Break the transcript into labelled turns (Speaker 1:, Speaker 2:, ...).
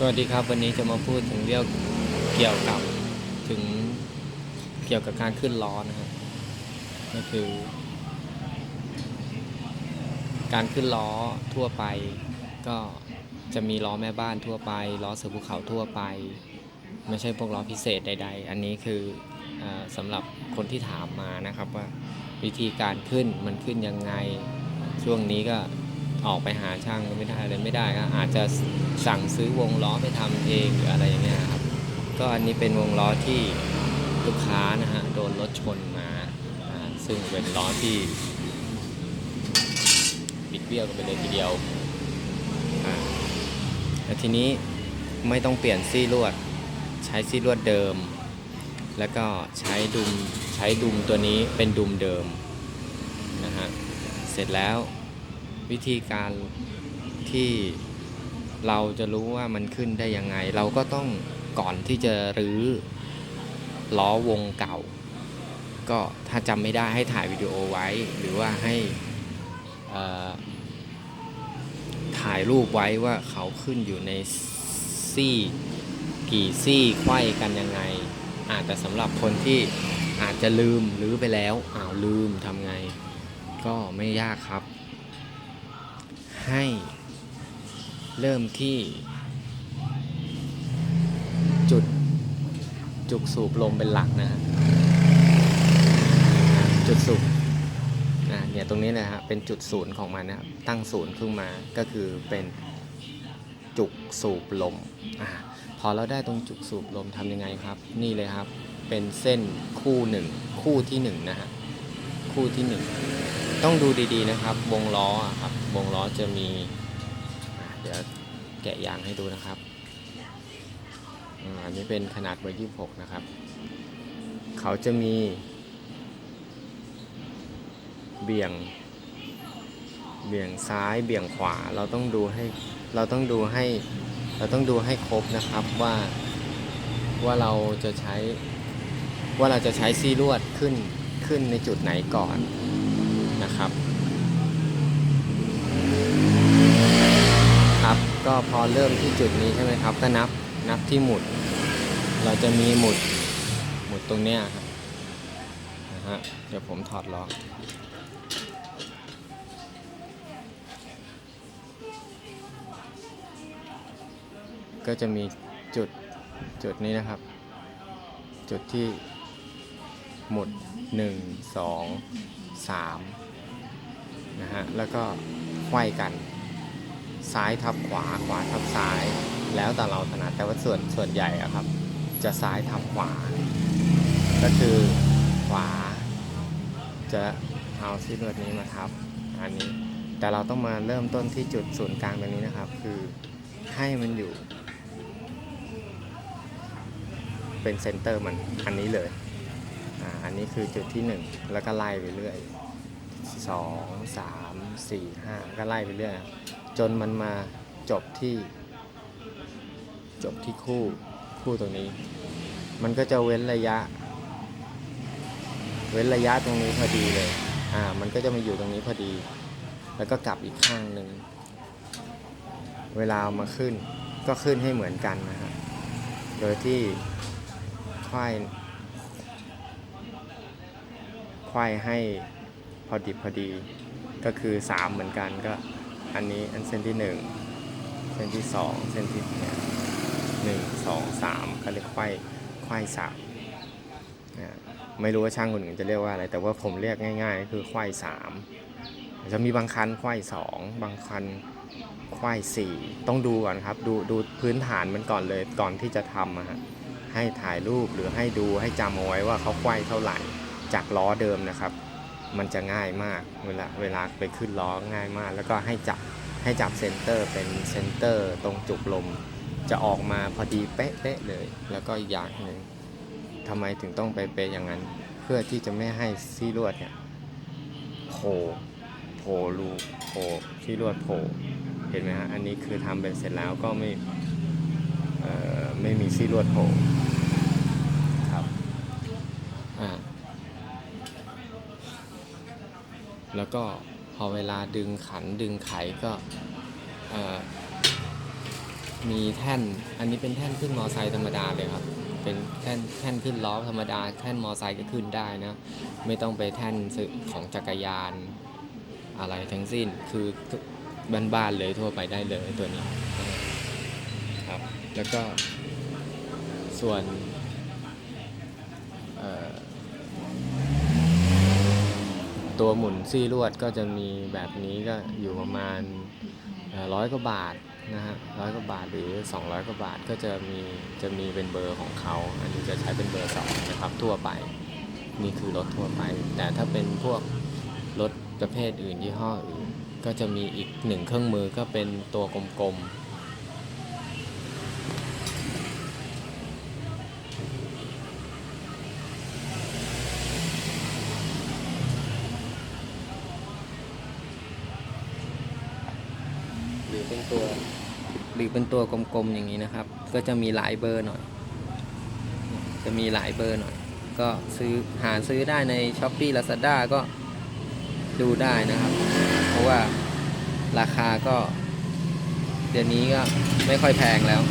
Speaker 1: สวัสดีครับวันนี้จะมาพูดถึงเรื่องเกี่ยวกับถึงเกี่ยวกับการขึ้นล้อนะครับก็คือ การขึ้นล้อทั่วไป ก็จะมีล้อแม่บ้านทั่วไปล้อเสือภูเขาทั่วไป ไม่ใช่พวกล้อพิเศษใด ๆ อันนี้คืออสำหรับคนที่ถามมานะครับว่าวิธีการขึ้นมันขึ้นยังไงช่วงนี้ก็ ออกไปหาช่างก็ไม่ได้เลยไม่ได้ก็อาจจะสั่งซื้อวงล้อไปทำเองหรืออะไรอย่างเงี้ยครับ ก็อันนี้เป็นวงล้อที่ลูกค้านะฮะโดนรถชนมา ซึ่งเป็นล้อที่บิดเบี้ยวกันไปเลยทีเดียวแล้วทีนี้ไม่ต้องเปลี่ยนซี่ลวด ใช้ซี่ลวดเดิม แล้วก็ใช้ดุมใช้ดุมตัวนี้เป็นดุมเดิมนะฮะเสร็จแล้ว วิธีการที่เราจะรู้ว่ามันขึ้นได้ยังไง เราก็ต้องก่อนที่จะรื้อล้อวงเก่า ก็ถ้าจำไม่ได้ให้ถ่ายวิดีโอไว้ หรือว่าให้ถ่ายรูปไว้ว่าเขาขึ้นอยู่ในซี่กี่ซี่ไขว้กันยังไงอาจจะสำหรับคนที่อาจจะลืมหรือไปแล้วอ้าวลืมทำไง ก็ไม่ยากครับ ให้เริ่มที่จุดจุกสูบลมเป็นหลักนะจุดสูบเนี่ยตรงนี้นะฮะเป็นจุดศูนย์ของมันนะครับตั้งศูนย์ขึ้นมาก็คือเป็นจุกสูบลมอ่าพอเราได้ตรงจุกสูบลมทำยังไงครับ นี่เลยครับเป็นเส้นคู่หนึ่งคู่ที่หนึ่งนะฮะคู่ที่หนึ่งต้องดูดีๆนะครับ วงล้อครับ วงล้อจะมีเดี๋ยวแกะยางให้ดูนะครับอ่าอันนี้เป็นขนาดเบอร์ยี่หกนะครับ เขาจะมี เบี่ยง เบี่ยงซ้ายเบี่ยงขวาเราต้องดูให้เราต้องดูให้เราต้องดูให้ครบนะครับว่าว่าเราจะใช้ว่าเราจะใช้ซีลวดขึ้นขึ้นในจุดไหนก่อนนะครับ ครับ ก็พอเริ่มที่จุดนี้ใช่ไหมครับก็นับนับที่หมุด เราจะมีหมุดหมุดตรงเนี้ยครับนะฮะเดี๋ยวผมถอดล้อก็จะมีจุดจุดนี้นะครับ จุดที่หมุด 1 2 3นะฮะแล้วก็ไขว้กัน ซ้ายทับขวาขวาทับซ้าย แล้วแต่เราถนัดแต่ว่าส่วนส่วนใหญ่อะครับ จะซ้ายทับขวา ก็คือขวา จะเอาซี่ลวดนี้มาทับอันนี้ แต่เราต้องมาเริ่มต้นที่จุดศูนย์กลางตรงนี้นะครับ คือให้มันอยู่ เป็นเซนเตอร์มันอันนี้เลยอันนี้คือจุดที่ 1 แล้วก็ไล่ไปเรื่อย2 3 4 5 ก็ไล่ไปเรื่อย จนมันมาจบที่ จบที่คู่คู่ตรงนี้ มันก็จะเว้นระยะ เว้นระยะตรงนี้พอดีเลย อ่า มันก็จะมาอยู่ตรงนี้พอดี แล้วก็กลับอีกข้างหนึ่ง เวลาเอามาขึ้นก็ขึ้นให้เหมือนกันนะฮะ โดยที่ควายควายให้พอดิบพอดี ก็คือ 3 เหมือนกันก็ อันนี้อันเส้นที่1เส้นที่2เส้นที่เนี่ยหนึ่งสองสามเขาเรียกควายควายสามนะไม่รู้ว่าช่างคนอื่นจะเรียกว่าอะไร แต่ว่าผมเรียกง่ายๆ คือควายสามจะมีบางคันควายสองบางคันควายสี่ต้องดูก่อนครับ ดูดูพื้นฐานมันก่อนเลยก่อนที่จะทำอะฮะให้ถ่ายรูปหรือให้ดูให้จำเอาไว้ว่าเขาควายเท่าไหร่จากล้อเดิมนะครับ มันจะง่ายมากเวลาเวลาไปขึ้นล้อง่ายมาก แล้วก็ให้จับให้จับเซนเตอร์เป็นเซนเตอร์ตรงจุกลม จะออกมาพอดีเป๊ะๆเลย แล้วก็อีกอย่างหนึ่งทำไมถึงต้องไปเป๊ะอย่างนั้น เพื่อที่จะไม่ให้ซี่ลวดเนี่ยโผล่โผล่รูโผล่ซี่ลวดโผล่เห็นไหมฮะอันนี้คือทำเป็นเสร็จแล้วก็ไม่ไม่มีซี่ลวดโผล่ครับ อ่า แล้วก็พอเวลาดึงขันดึงไขก็มีแท่น อันนี้เป็นแท่นขึ้นมอไซค์ธรรมดาเลยครับ เป็นแท่นแท่นขึ้นล้อธรรมดา แท่นมอไซค์ก็ขึ้นได้นะ ไม่ต้องไปแท่นของจักรยานอะไรทั้งสิ้น คือบ้านๆเลยทั่วไปได้เลยตัวนี้ครับ แล้วก็ส่วนเอ่อ ตัวหมุนซี่ลวดก็จะมีแบบนี้ก็อยู่ประมาณร้อยกว่าบาทนะฮะร้อยกว่าบาทหรือ 200กว่าบาทก็จะมีจะมีเป็นเบอร์ของเขา อันนี้จะใช้เป็นเบอร์สองนะครับทั่วไปนี่คือรถทั่วไป แต่ถ้าเป็นพวกรถประเภทอื่นยี่ห้ออื่นก็จะมีอีกหนึ่งเครื่องมือก็เป็นตัวกลมๆ หรือ เป็นตัว หรือเป็นตัวกลมๆอย่างนี้นะครับ ก็จะมีหลายเบอร์หน่อย จะมีหลายเบอร์หน่อย ก็ซื้อหาซื้อได้ใน s h อ p e e Lazada ก็ดูได้นะครับ เพราะว่าราคาก็ เดี๋ยวนี้ก็ไม่ค่อยแพงแล้ว